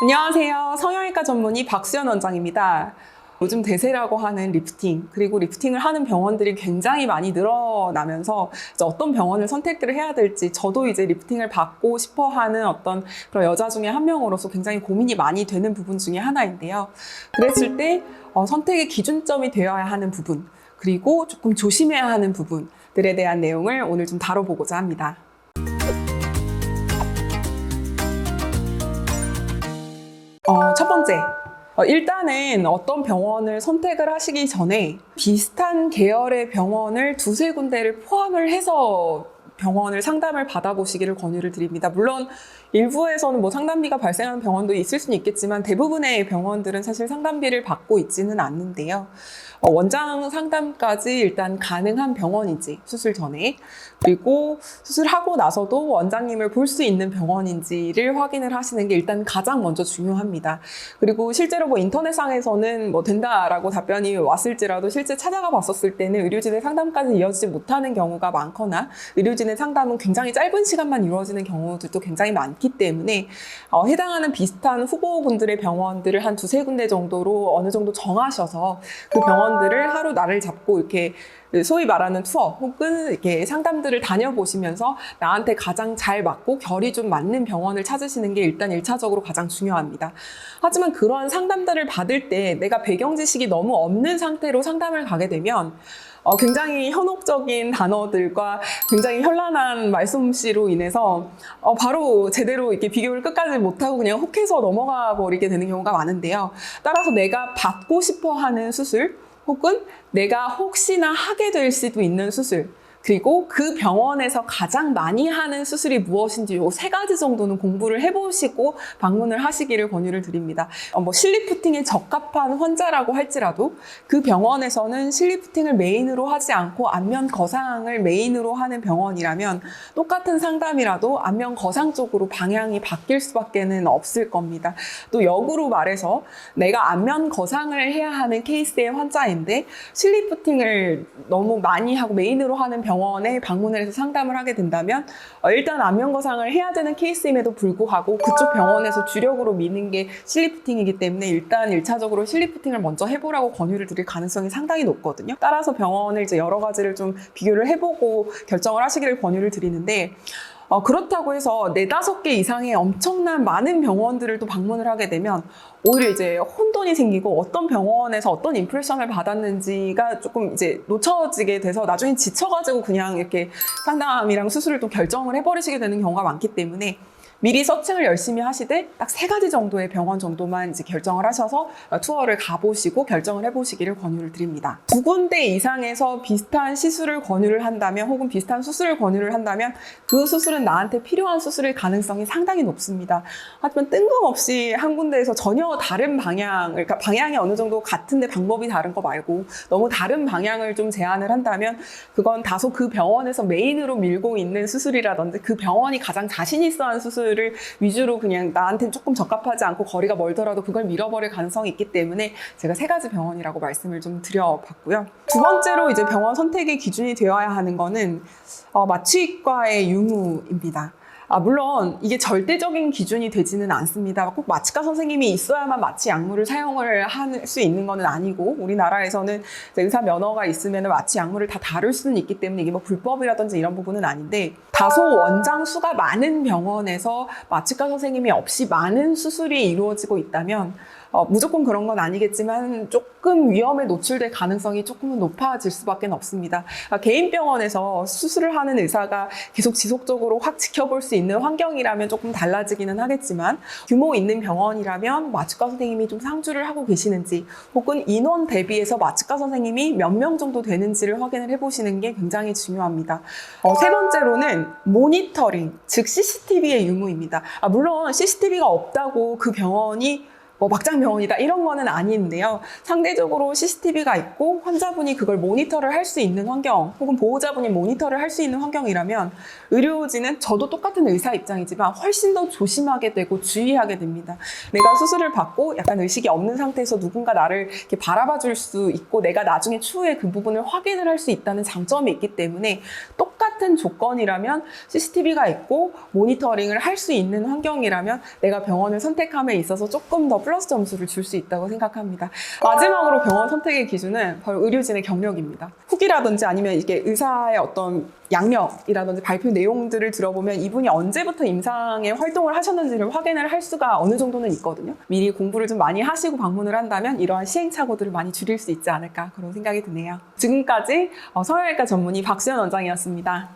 안녕하세요. 성형외과 전문의 박수연 원장입니다. 요즘 대세라고 하는 리프팅, 그리고 리프팅을 하는 병원들이 굉장히 많이 늘어나면서 어떤 병원을 선택을 해야 될지 저도 이제 리프팅을 받고 싶어 하는 어떤 그런 여자 중에 한 명으로서 굉장히 고민이 많이 되는 부분 중에 하나인데요. 그랬을 때 어, 선택의 기준점이 되어야 하는 부분, 그리고 조금 조심해야 하는 부분들에 대한 내용을 오늘 좀 다뤄보고자 합니다. 어, 첫 번째. 어, 일단은 어떤 병원을 선택을 하시기 전에 비슷한 계열의 병원을 두세 군데를 포함을 해서 병원을 상담을 받아보시기를 권유를 드립니다. 물론 일부에서는 뭐 상담비가 발생하는 병원도 있을 수는 있겠지만 대부분의 병원들은 사실 상담비를 받고 있지는 않는데요. 어, 원장 상담까지 일단 가능한 병원인지 수술 전에 그리고 수술하고 나서도 원장님을 볼 수 있는 병원인지를 확인을 하시는 게 일단 가장 먼저 중요합니다. 그리고 실제로 뭐 인터넷상에서는 뭐 된다라고 답변이 왔을지라도 실제 찾아가 봤었을 때는 의료진의 상담까지 이어지지 못하는 경우가 많거나 의료진의 상담은 굉장히 짧은 시간만 이루어지는 경우들도 굉장히 많기 때문에 어, 해당하는 비슷한 후보군들의 병원들을 한 두세 군데 정도로 어느 정도 정하셔서 그 병원 들을 하루 날을 잡고 이렇게 소위 말하는 투어 혹은 이렇게 상담들을 다녀보시면서 나한테 가장 잘 맞고 결이 좀 맞는 병원을 찾으시는 게 일단 일차적으로 가장 중요합니다. 하지만 그러한 상담들을 받을 때 내가 배경 지식이 너무 없는 상태로 상담을 가게 되면 어, 굉장히 현혹적인 단어들과 굉장히 현란한 말씀씨로 인해서 어, 바로 제대로 이렇게 비교를 끝까지 못하고 그냥 혹해서 넘어가 버리게 되는 경우가 많은데요. 따라서 내가 받고 싶어 하는 수술 혹은 내가 혹시나 하게 될 수도 있는 수술 그리고 그 병원에서 가장 많이 하는 수술이 무엇인지 요 세 가지 정도는 공부를 해보시고 방문을 하시기를 권유를 드립니다. 어, 뭐 실리프팅에 적합한 환자라고 할지라도 그 병원에서는 실리프팅을 메인으로 하지 않고 안면 거상을 메인으로 하는 병원이라면 똑같은 상담이라도 안면 거상 쪽으로 방향이 바뀔 수밖에는 없을 겁니다. 또 역으로 말해서 내가 안면 거상을 해야 하는 케이스의 환자인데 실리프팅을 너무 많이 하고 메인으로 하는 병원 에 방문을 해서 상담을 하게 된다면 어, 일단 안면 거상을 해야 되는 케이스임에도 불구하고 그쪽 병원에서 주력으로 미는 게 실리프팅이기 때문에 일단 일차적으로 실리프팅을 먼저 해보라고 권유를 드릴 가능성이 상당히 높거든요. 따라서 병원을 이제 여러 가지를 좀 비교를 해보고 결정을 하시기를 권유를 드리는데 어, 그렇다고 해서 네다섯 개 이상의 엄청난 많은 병원들을 또 방문을 하게 되면 오히려 이제 혼돈이 생기고 어떤 병원에서 어떤 임프레션을 받았는지가 조금 이제 놓쳐지게 돼서 나중에 지쳐가지고 그냥 이렇게 상담이랑 수술을 또 결정을 해버리시게 되는 경우가 많기 때문에 미리 서칭을 열심히 하시되 딱 세 가지 정도의 병원 정도만 이제 결정을 하셔서 투어를 가보시고 결정을 해보시기를 권유를 드립니다. 두 군데 이상에서 비슷한 시술을 권유를 한다면 혹은 비슷한 수술을 권유를 한다면 그 수술은 나한테 필요한 수술일 가능성이 상당히 높습니다. 하지만 뜬금없이 한 군데에서 전혀 다른 방향, 그러니까 방향이 어느 정도 같은데 방법이 다른 거 말고 너무 다른 방향을 좀 제안을 한다면 그건 다소 그 병원에서 메인으로 밀고 있는 수술이라든지 그 병원이 가장 자신 있어 하는 수술 을 위주로 그냥 나한테 조금 적합하지 않고 거리가 멀더라도 그걸 밀어버릴 가능성이 있기 때문에 제가 세 가지 병원이라고 말씀을 좀 드려봤고요. 두 번째로 이제 병원 선택의 기준이 되어야 하는 거는 어, 마취과의 유무입니다. 아, 물론 이게 절대적인 기준이 되지는 않습니다. 꼭 마취과 선생님이 있어야만 마취 약물을 사용을 할 수 있는 것은 아니고 우리나라에서는 의사 면허가 있으면 마취 약물을 다 다룰 수는 있기 때문에 이게 뭐 불법이라든지 이런 부분은 아닌데 다소 원장 수가 많은 병원에서 마취과 선생님이 없이 많은 수술이 이루어지고 있다면 어, 무조건 그런 건 아니겠지만 조금 위험에 노출될 가능성이 조금은 높아질 수밖에 없습니다. 아, 개인 병원에서 수술을 하는 의사가 계속 지속적으로 확 지켜볼 수 있는 환경이라면 조금 달라지기는 하겠지만 규모 있는 병원이라면 마취과 선생님이 좀 상주를 하고 계시는지 혹은 인원 대비해서 마취과 선생님이 몇 명 정도 되는지를 확인을 해보시는 게 굉장히 중요합니다. 어, 세 번째로는 모니터링, 즉 CCTV의 유무입니다. 아, 물론 CCTV가 없다고 그 병원이 뭐 막장 병원이다 이런 거는 아닌데요. 상대적으로 CCTV가 있고 환자분이 그걸 모니터를 할 수 있는 환경 혹은 보호자분이 모니터를 할 수 있는 환경이라면 의료진은 저도 똑같은 의사 입장이지만 훨씬 더 조심하게 되고 주의하게 됩니다. 내가 수술을 받고 약간 의식이 없는 상태에서 누군가 나를 이렇게 바라봐 줄 수 있고 내가 나중에 추후에 그 부분을 확인을 할 수 있다는 장점이 있기 때문에 똑 같은 조건이라면 CCTV가 있고 모니터링을 할 수 있는 환경이라면 내가 병원을 선택함에 있어서 조금 더 플러스 점수를 줄 수 있다고 생각합니다. 마지막으로 병원 선택의 기준은 바로 의료진의 경력입니다. 후기라든지 아니면 이게 의사의 어떤 양력이라든지 발표 내용들을 들어보면 이분이 언제부터 임상의 활동을 하셨는지를 확인을 할 수가 어느 정도는 있거든요. 미리 공부를 좀 많이 하시고 방문을 한다면 이러한 시행착오들을 많이 줄일 수 있지 않을까 그런 생각이 드네요. 지금까지 어, 성형외과 전문의 박수현 원장이었습니다.